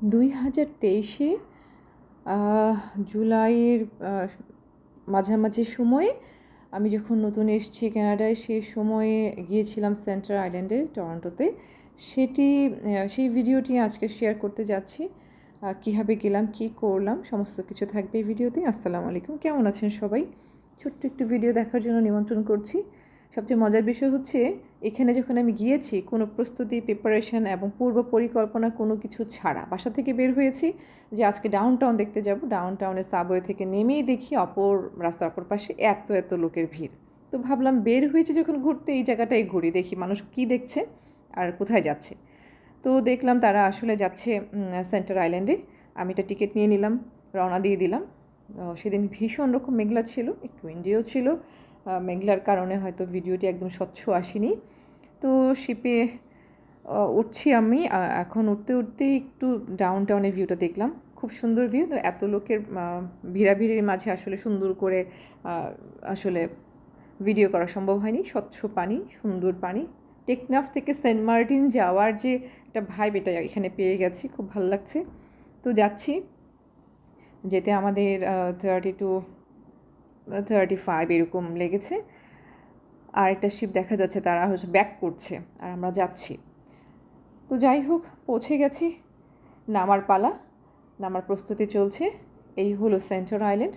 দুই হাজার তেইশে জুলাইয়ের মাঝামাঝি সময়ে আমি যখন নতুন এসেছি কানাডায় সেই সময়ে গিয়েছিলাম সেন্টার আইল্যান্ডে, টরন্টোতে। সেটি সেই ভিডিওটি আজকে শেয়ার করতে যাচ্ছি। কীভাবে গেলাম, কী করলাম, সমস্ত কিছু থাকবে এই ভিডিওতে। আসসালামু আলাইকুম। কেমন আছেন সবাই? ছোট্ট একটু ভিডিও দেখার জন্য নিমন্ত্রণ করছি। সবচেয়ে মজার বিষয় হচ্ছে, এখানে যখন আমি গিয়েছি, কোনো প্রস্তুতি প্রিপারেশন এবং পূর্ব পরিকল্পনা কোনো কিছু ছাড়া বাসা থেকে বের হয়েছি যে আজকে ডাউন টাউন দেখতে যাব। ডাউন টাউনের সাবওয়ে থেকে নেমেই দেখি অপর, রাস্তার অপর পাশে এত এত লোকের ভিড়। তো ভাবলাম বের হয়েছে যখন ঘুরতে, এই জায়গাটাই ঘুরি, দেখি মানুষ কি দেখছে আর কোথায় যাচ্ছে। তো দেখলাম তারা আসলে যাচ্ছে সেন্টার আইল্যান্ডে আমি একটা টিকিট নিয়ে নিলাম, রওনা দিয়ে দিলাম। সেদিন ভীষণ রকম মেঘলা ছিল, একটু উইন্ডিও ছিল। মেঘলার কারণে হয়তো ভিডিওটি একদম স্বচ্ছ আসেনি। তো শিপে উঠছি আমি। এখন উঠতে উঠতেই একটু ডাউন টাউনের ভিউটা দেখলাম। খুব সুন্দর ভিউ তো এত লোকের ভিড়াভিড়ির মাঝে আসলে সুন্দর করে আসলে ভিডিও করা সম্ভব হয়নি। স্বচ্ছ পানি, সুন্দর পানি। টেকনাফ থেকে সেন্ট মার্টিন যাওয়ার যে একটা ভাইব এটা এখানে পেয়ে গেছি। খুব ভালো লাগছে। তো যাচ্ছি। যেতে আমাদের থার্টি টু থার্টি ফাইভ এরকম লেগেছে। আর একটা শিপ দেখা যাচ্ছে, তারা হচ্ছে ব্যাক করছে, আর আমরা যাচ্ছি। তো যাই হোক, পৌঁছে গেছি। নামার পালা, নামার প্রস্তুতি চলছে। এই হলো সেন্টার আইল্যান্ড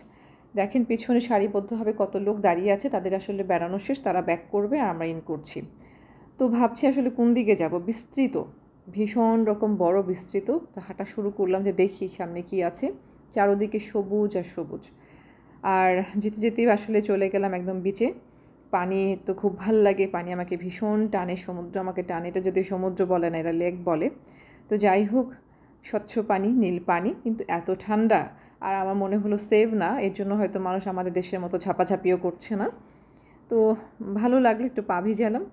দেখেন, পেছনে সারিবদ্ধভাবে কত লোক দাঁড়িয়ে আছে, তাদের আসলে বেড়ানো শেষ, তারা ব্যাক করবে, আর আমরা ইন করছি। তো ভাবছি আসলে কোন দিকে যাব? বিস্তৃত, ভীষণ রকম বড় বিস্তৃত। তো হাঁটা শুরু করলাম যে দেখি সামনে কি আছে। চারোদিকে সবুজ আর সবুজ। আর যেতে যেতেই আসলে চলে গেলাম একদম বিচে পানি তো খুব ভালো লাগে, পানি আমাকে ভীষণ টানে, সমুদ্র আমাকে টানে, এটা যদি সমুদ্র বলে না এরা লেক বলে। তো যাই হোক, স্বচ্ছ পানি, নীল পানি, কিন্তু এত ঠান্ডা, আর আমার মনে হলো সেভ না, এর জন্য হয়তো মানুষ আমাদের দেশের মতো ঝাপাঝাপিও করছে না। তো ভালো লাগল, একটু পা ভিজালাম।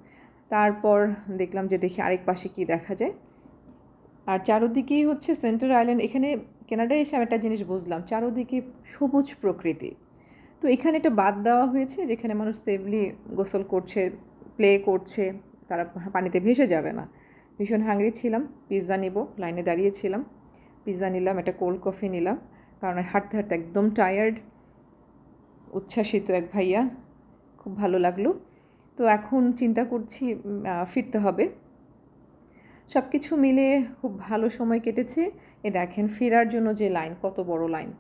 তারপর দেখলাম যে দেখি আরেক পাশে কি দেখা যায়। আর চারোদিকেই হচ্ছে সেন্টার আইল্যান্ড এখানে কেনাডায় এসে আমি একটা জিনিস বুঝলাম, চারোদিকে সবুজ প্রকৃতি। তো এখানে একটা বাদ দেওয়া হয়েছে, যেখানে মানুষ সেফলি গোসল করছে প্লে করছে, তারা পানিতে ভেসে যাবে না। ভীষণ হাঙ্গরি ছিলাম পিৎজা নিব লাইনে দাঁড়িয়েছিলাম পিৎজা নিলাম, একটা কোল্ড কফি নিলাম, কারণ হাঁটতে হাঁটতে একদম টায়ার্ড উচ্ছ্বাসিত এক ভাইয়া, খুব ভালো লাগল। তো এখন চিন্তা করছি ফিরতে হবে। সব কিছু মিলে খুব ভালো সময় কেটেছে। এ দেখেন, ফেরার জন্য যে লাইন, কত বড় লাইন।